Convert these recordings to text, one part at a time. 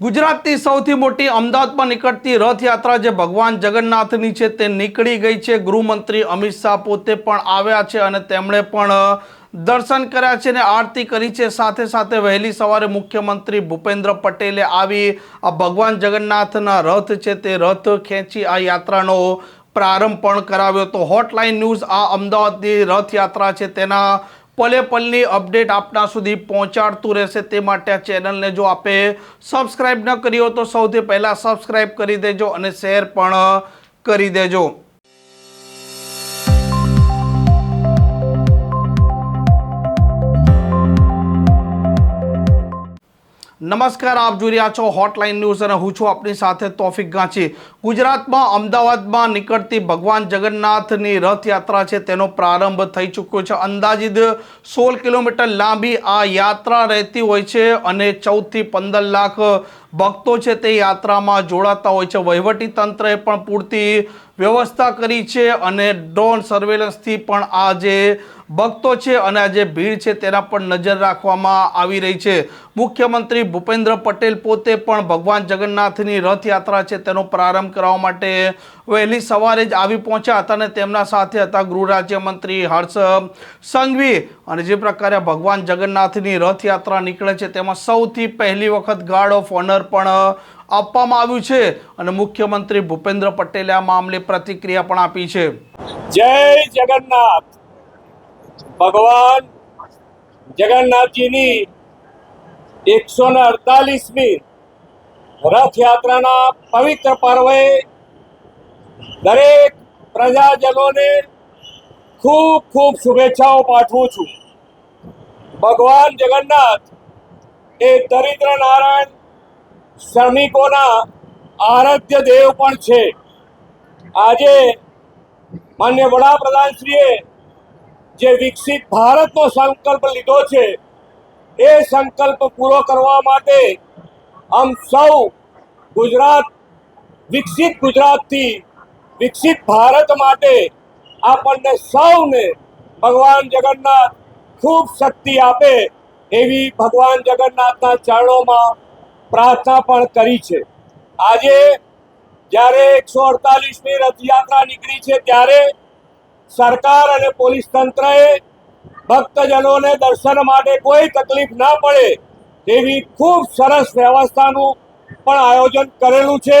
ગુજરાતની સૌથી મોટી અમદાવાદમાં નીકળતી રથયાત્રા જે ભગવાન જગન્નાથની છે તે નીકળી ગઈ છે. ગૃહમંત્રી અમિત શાહ પોતે પણ આવ્યા છે અને તેમણે પણ દર્શન કર્યા છે અને આરતી કરી છે. સાથે સાથે વહેલી સવારે મુખ્યમંત્રી ભૂપેન્દ્ર પટેલે આવી આ ભગવાન જગન્નાથના રથ છે તે રથ ખેંચી આ યાત્રાનો પ્રારંભ પણ કરાવ્યો તો હોટલાઇન ન્યૂઝ આ અમદાવાદની રથયાત્રા છે. તેના પલે પલની અપડેટ આપના સુધી પહોંચાડતું રહેશે તે માટે આ ચેનલને જો આપે સબસ્ક્રાઈબ ન કરી હો તો સૌથી પહેલાં સબસ્ક્રાઈબ કરી દેજો અને શેર પણ કરી દેજો. નમસ્કાર, આપ જોઈ રહ્યા છો હોટલાઇન ન્યૂઝ અને હું છું આપની સાથે તોફિક ગાંચી ગુજરાતમાં, અમદાવાદમાં નીકળતી ભગવાન જગન્નાથની રથયાત્રા છે, તેનો પ્રારંભ થઈ ચૂક્યો છે. અંદાજિત સોળ કિલોમીટર લાંબી આ યાત્રા રહેતી હોય છે અને ચૌદથી પંદર લાખ ભક્તો છે તે યાત્રામાં જોડાતા હોય છે. વહીવટી તંત્રએ પણ પૂરતી વ્યવસ્થા કરી છે અને ડ્રોન સર્વેલન્સથી પણ આ જે ભક્તો છે અને આ જે ભીડ છે તેના પર નજર રાખવામાં આવી રહી છે. મુખ્યમંત્રી ભૂપેન્દ્ર પટેલ પોતે પણ ભગવાન જગન્નાથની રથયાત્રા છે તેનો પ્રારંભ કરવા માટે વહેલી સવારે જ આવી પહોંચ્યા હતા અને તેમના સાથે હતા ગૃહ રાજ્યમંત્રી હર્ષ સંઘવી અને જે પ્રકારે ભગવાન જગન્નાથની રથયાત્રા નીકળે છે તેમાં સૌથી પહેલી વખત ગાર્ડ ઓફ ઓનર પણ આપવામાં આવ્યું છે અને મુખ્યમંત્રી ભૂપેન્દ્ર પટેલે આ મામલે પ્રતિક્રિયા પણ આપી છે. જય જગન્નાથ. ભગવાન જગન્નાથજીની એકસો ને અડતાલીસમી રથયાત્રાના પવિત્ર પર્વે દરેક પ્રજાજનોને ખૂબ ખૂબ શુભેચ્છાઓ પાઠવું છું. ભગવાન જગન્નાથ એ દરિદ્ર નારાયણ શ્રમિકોના આરાધ્ય દેવ પણ છે. આજે માન્ય વડાપ્રધાનશ્રીએ જે વિકસિત ભારતનો સંકલ્પ લીધો છે, એ સંકલ્પ પૂરો કરવા માટે આમ સૌ ગુજરાત, વિકસિત ગુજરાતથી વિકસિત ભારત માટે આપણને સૌને ભગવાન જગન્નાથ ખૂબ શક્તિ આપે એવી ભગવાન જગન્નાથના ચરણોમાં પ્રાર્થના પણ કરી છે. આજે જ્યારે એકસો અડતાલીસમી રથયાત્રા નીકળી છે, ત્યારે સરકાર અને પોલીસ તંત્રએ ભક્તજનોને દર્શન માટે કોઈ તકલીફ ના પડે તેવી ખૂબ સરસ વ્યવસ્થાનું પણ આયોજન કરેલું છે.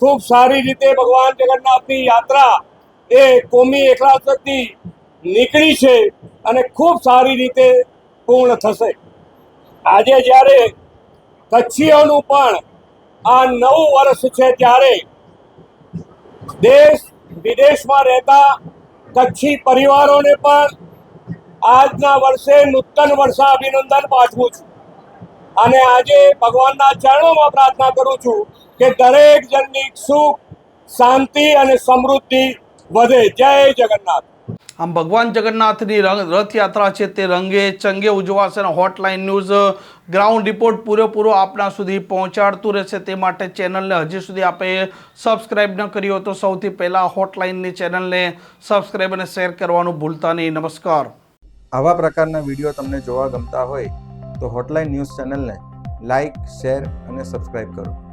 ખૂબ સારી રીતે ભગવાન જગન્નાથની યાત્રા એ કોમી એકલાસથી નીકળી છે અને ખૂબ સારી રીતે પૂર્ણ થશે. આજે જ્યારે કચ્છીઓનું પણ આ નવું વર્ષ છે ત્યારે દેશ વિદેશમાં રહેતા કચ્છી પરિવારોને પણ આજના વર્ષે નૂતન વર્ષા અભિનંદન પાઠવું છું. અને આજે ભગવાનના ચરણોમાં પ્રાર્થના કરું છું કે દરેક જણની સુખ, શાંતિ અને સમૃદ્ધિ વધે. જય જગન્નાથ. આમ ભગવાન જગન્નાથની રથયાત્રા છે તે રંગે ચંગે ઉજવાશે અને હોટલાઇન ન્યૂઝ ગ્રાઉન્ડ રિપોર્ટ પૂરેપૂરો આપના સુધી પહોંચાડતું રહેશે તે માટે ચેનલને હજી સુધી આપે સબસ્ક્રાઈબ ન કરી હોય તો સૌથી પહેલાં હોટલાઇનની ચેનલને સબસ્ક્રાઈબ અને શેર કરવાનું ભૂલતા નહીં. નમસ્કાર. આવા પ્રકારના વીડિયો તમને જોવા ગમતા હોય તો હોટલાઇન ન્યૂઝ ચેનલને લાઇક શેર અને સબસ્ક્રાઈબ કરો.